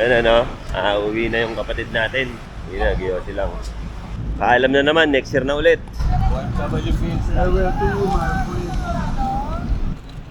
Yan ano, ah, uwi na yung kapatid natin. Hindi na, giyosi lang. Paalam na naman, next year na ulit.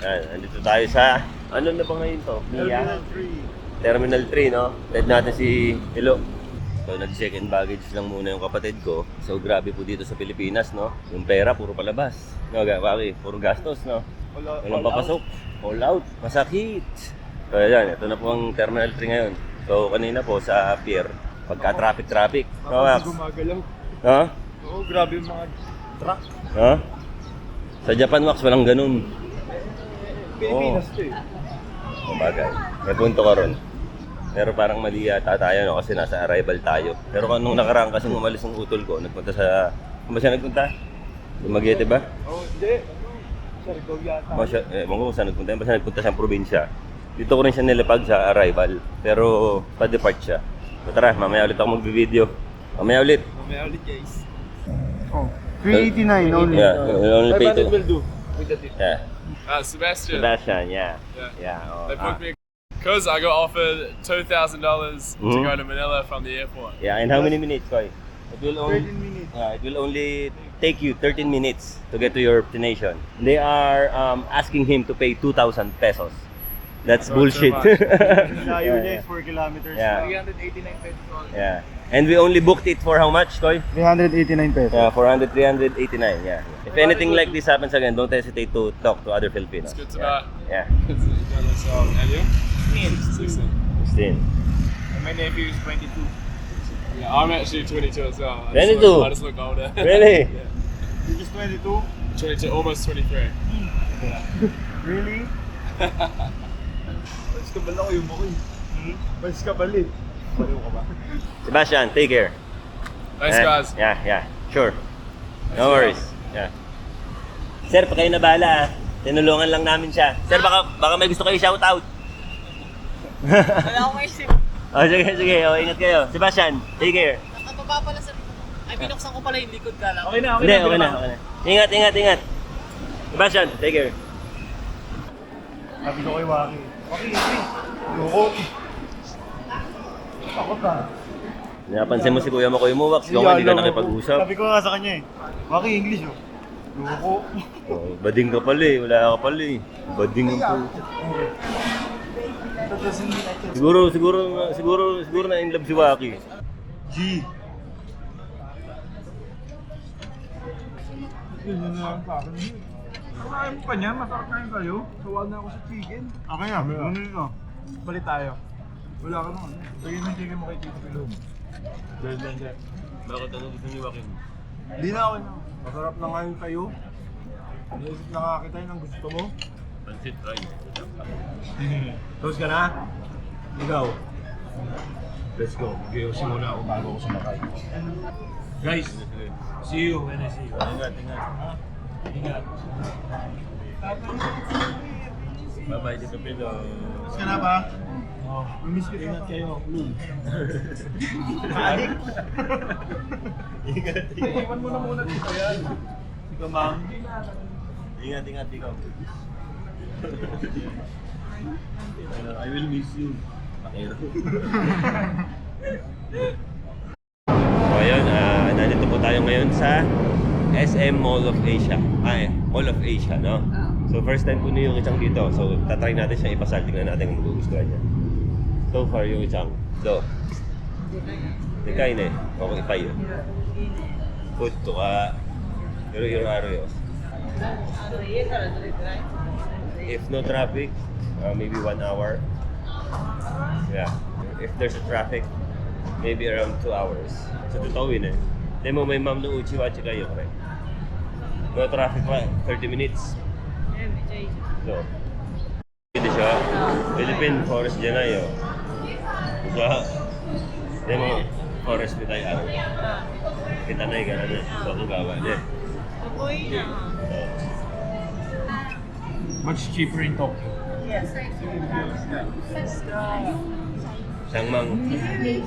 Yan, andito tayo sa, ano na ba ngayon to? Mia? Terminal 3, no? Dead natin si Hilo. So, nag-second baggage lang muna yung kapatid ko. So, grabe po dito sa Pilipinas, no? Yung pera, puro palabas. No, ga- bakit? Puro gastos, no? Walang papasok. All out. Masakit. So, yan. Ito na po ang Terminal 3 ngayon. So, kanina po sa pier, pagka traffic-traffic. No, Max? Gumagalaw. Ha? Oo, grabe yung mga truck. Ha? Sa Japan, Max, walang ganun. Pilipinas to eh. Bagay. May punto ka ron. Pero parang mali yata tayo no? kasi nasa arrival tayo. Pero kung nung nakaraan kasi umalis ng utol ko, nagpunta sa... Kung ba siya nagpunta? Dumaguete ba? Oo, hindi. Sa Rigao yata. O siya, eh, ewan ko kung saan nagpunta. Basta nagpunta siyang probinsya. Dito ko rin siya nilapag sa arrival. Pero pa-depart siya. So tara, mamaya ulit ako mag-video. Mamaya ulit. Mamaya ulit guys. Oh, 389 only. Yeah, only pay 500 to... will do. With the tip. Yeah. Uh, Sebastian. Sebastian, yeah. Yeah. Yeah. oh, They ah. booked me because I got offered two thousand dollars to Mhm. go to Manila from the airport. Yeah, in how many minutes, Koy? It will only... 13 minutes. Yeah, it will only take you 13 minutes to get to your destination. They are um, asking him to pay 2,000 pesos. That's bullshit. too much. Layo yeah, niya yeah. 4 kilometers. Yeah. 389 pesos. yeah. And we only booked it for how much, Koy? 389 pesos. Yeah, 400, 389, yeah. If anything like this happens again, don't hesitate to talk to other Filipinos. It's good to yeah. know. Yeah, so, and you? 16. 16. My nephew is 22. Yeah, I'm actually 22 as well. I 22? just Look, I just look older. Really? yeah. He's just 22? 22, almost 23. Really? Balis ka bala ko yung mo Hmm? Balis ka bali. Baliw ka ba? Sebastian, take care. Thanks, Eh, guys. Yeah, yeah, sure. No worries. Yeah. Sir, pa kayo na bahala ah. Tinulungan lang namin siya. Sir, baka, baka may gusto kayo shoutout. Wala akong isip. Oh, sige, sige. Oh, ingat kayo. Sebastian, take care. Nakababa pala sa likod. Ay, binuksan ko pala yung likod ka lang. Okay na, okay Hindi, na. okay na, okay na. Ingat, ingat, ingat. Sebastian, take care. Sabi ko kay Waki. Loko. Takot ka. Napansin mo si Kuya mo, Kuya Muwax. Kung hindi ka nakipag-usap. Sabi ko nga sa kanya eh. Waki, English oh. Loko. Oh, bading ka pala eh. Wala ka pala eh. Bading I can Siguro, siguro, siguro, siguro na in love si Waki. G. Yun na lang sa akin. Kumain pa niya, makakain kayo. Sawa na ako sa chicken. Okay na, ano nito? Balik tayo. Wala ka naman. Bigyan ng chicken mo kay Tito Pilong. Dahil lang dyan. Bakit ano gusto ni Waki? Hindi na ako na. Masarap na ngayon kayo. Naisip na nga kita yun ang gusto mo. Pansit rice. Close ka na? Ikaw. Let's go. Giyosi muna ako bago ako sumakay. Guys, see you when I see you. Ingat, ingat. Ingat. Bye-bye, Tito Pilo. Ka na ba? Oh, miss kita. Ingat kayo. Adik. Ingat, Iwan mo na muna dito yan. Ikaw, ma'am. Ingat, ingat, ikaw. I will miss you. Pakero. so ayun, ah, nandito po tayo ngayon sa SM Mall of Asia. Ay, Mall of Asia, no? So first time po niyo yung isang dito. So tatry natin siya ipasal. Tingnan natin kung magugustuhan niya. So far yung isang. So, Dekay na eh. Okay pa yun. Put to ka. Pero yung araw yun. If no traffic, uh, maybe one hour. Yeah. If there's a traffic, maybe around two hours. So, tutawin eh. Then mo may ma'am no uchiwachi kayo, correct? No traffic pa, 30 minutes. So, dito siya. Philippine Forest Janayo. Siya. Then mo, forest ni tayo araw. Kita na yung gano'n eh. So, kung gawa niya. Uy na. So, Much cheaper in Tokyo. Siyang mang...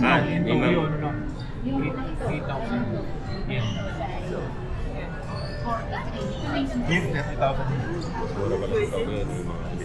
Ah, In yung Tokyo, mang... ano lang? 8,000 yen.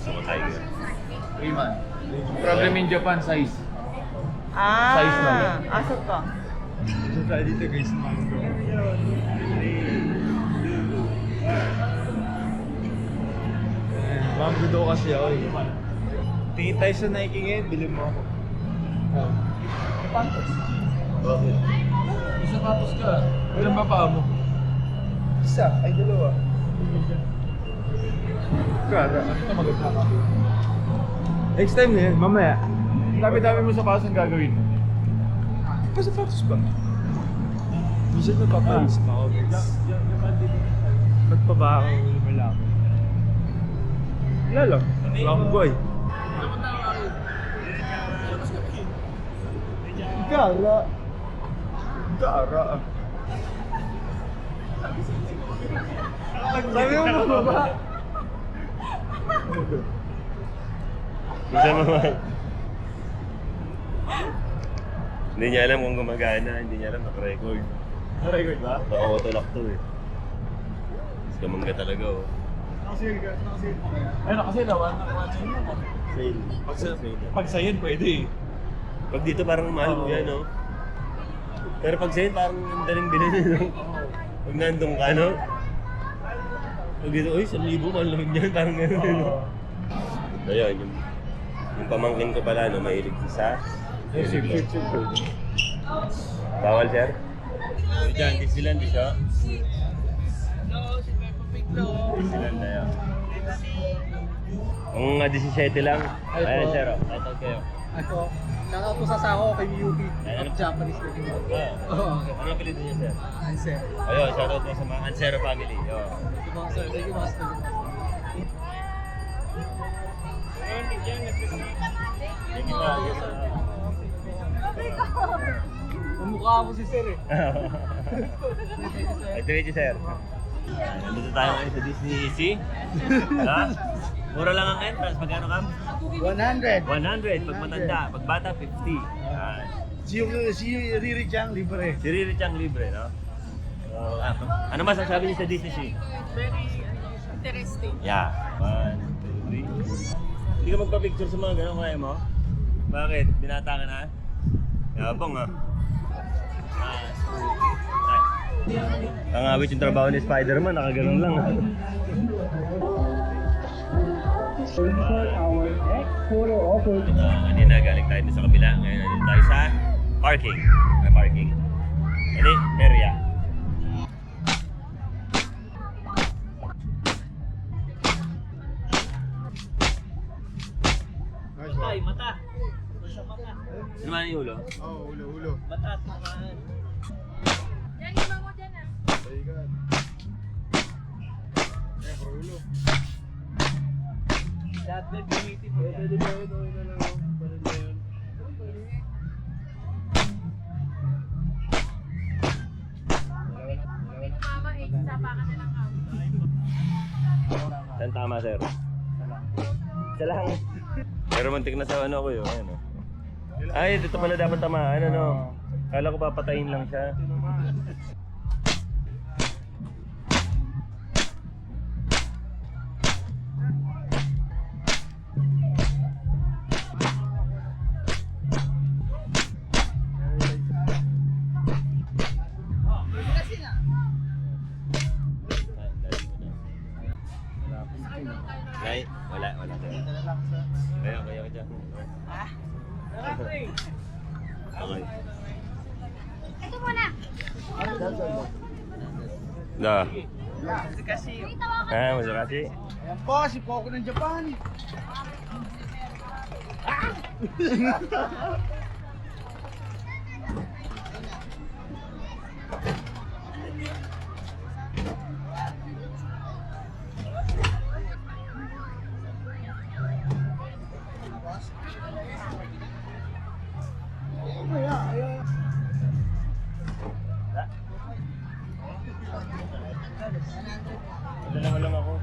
Sa tiger. Three man. Problem in Japan, size. Ah, Size lang. asa ka? So tayo dito guys, mango. Mango daw kasi ako eh. Tingin tayo sa Nike ngayon, bilhin mo ako. Pantos. Bakit? May sapatos ka. Ilan ba paa mo? Isa, ay dalawa. Kada? Next time na yan, mamaya. Dami-dami mo sapatos ang gagawin. Pa sapatos ba? Minsan napapaisip ako. Ba't pa ba ako lumalaki? Wala lang. Wala akong boy. Gara. Gara. Sabi mo ba ba? Isa naman. hindi niya alam kung gumagana, hindi niya alam naka-record. Na-record ba? Naka-auto lock to eh. Mas kamangga talaga oh. Nakasil ka, nakasil mo kaya? Ayun, kasi naman, nakuha na yun. Fail. Pag, sa, pag sayin, pwede eh. Pag dito parang mahal mo Oo. yan, no? Pero pag sa'yo, parang ang daling bilhin, no? Pag nandun ka, no? Pag dito, uy, 1,000, mahal naman yan. Parang gano'n, no? So, yun, yung, yung pamangkin ko pala, no, mahilig sa Yes, sir, sir, sir. Bawal, sir? Diyan, Disneyland, di siya? No, si Peppa Pig no. Disneyland na yan. Kung nga 17 lang, Ay, ayan, po. sir, oh. Shoutout kayo. Ako, shoutout po sa Sako kay Miyuki. Ayan. Of Japanese cooking. Ah, Oo. Ano ang niya, sir? Ay, sir. Ayun, shoutout po sa mga Ansero family. Yo. Thank you, mga sir. Thank you, mga sir. Thank you, pa. Umukha mo si sir eh. Nice to meet you, sir. Nandito tayo ngayon sa Disney Sea. ha? Mura lang ang entrance. Magkano ka? 100. 100. Pag matanda. Pag bata, 50. Ah, Si, si Riri Chang, libre. si Riri Chang libre, no? So, ah, ano masasabi niyo sa Disney Sea? Very interesting. Yeah. One, two, three. Hindi ka magpa-picture sa mga ganun kaya mo? Bakit? Binata ka na? Yabang ah. Ah, Ang awit yung trabaho ni Spider-Man, nakaganon lang ah. Ah, kanina galing tayo sa kabila, ngayon nandito tayo sa parking. Na parking. Ano area? Ay, mata. Ano man yung ulo? Oo, oh, ulo, ulo. Mata at makaan. Saigan. Eh, bro, ulo. Lahat na gamitin mo yan. Pwede ba yun? Okay na lang. Pwede ba yun? Saan tama, sir? Isa lang. Pero mantik na sa ano ko yun. Ano. Ay, dito pala dapat tamaan, ano. Kala ko papatayin lang siya. Dyan. Okay. Ito muna. Da. Kasi Ah, masarasi. Ayan po, si Coco ng Japan. Ano naman lang ako.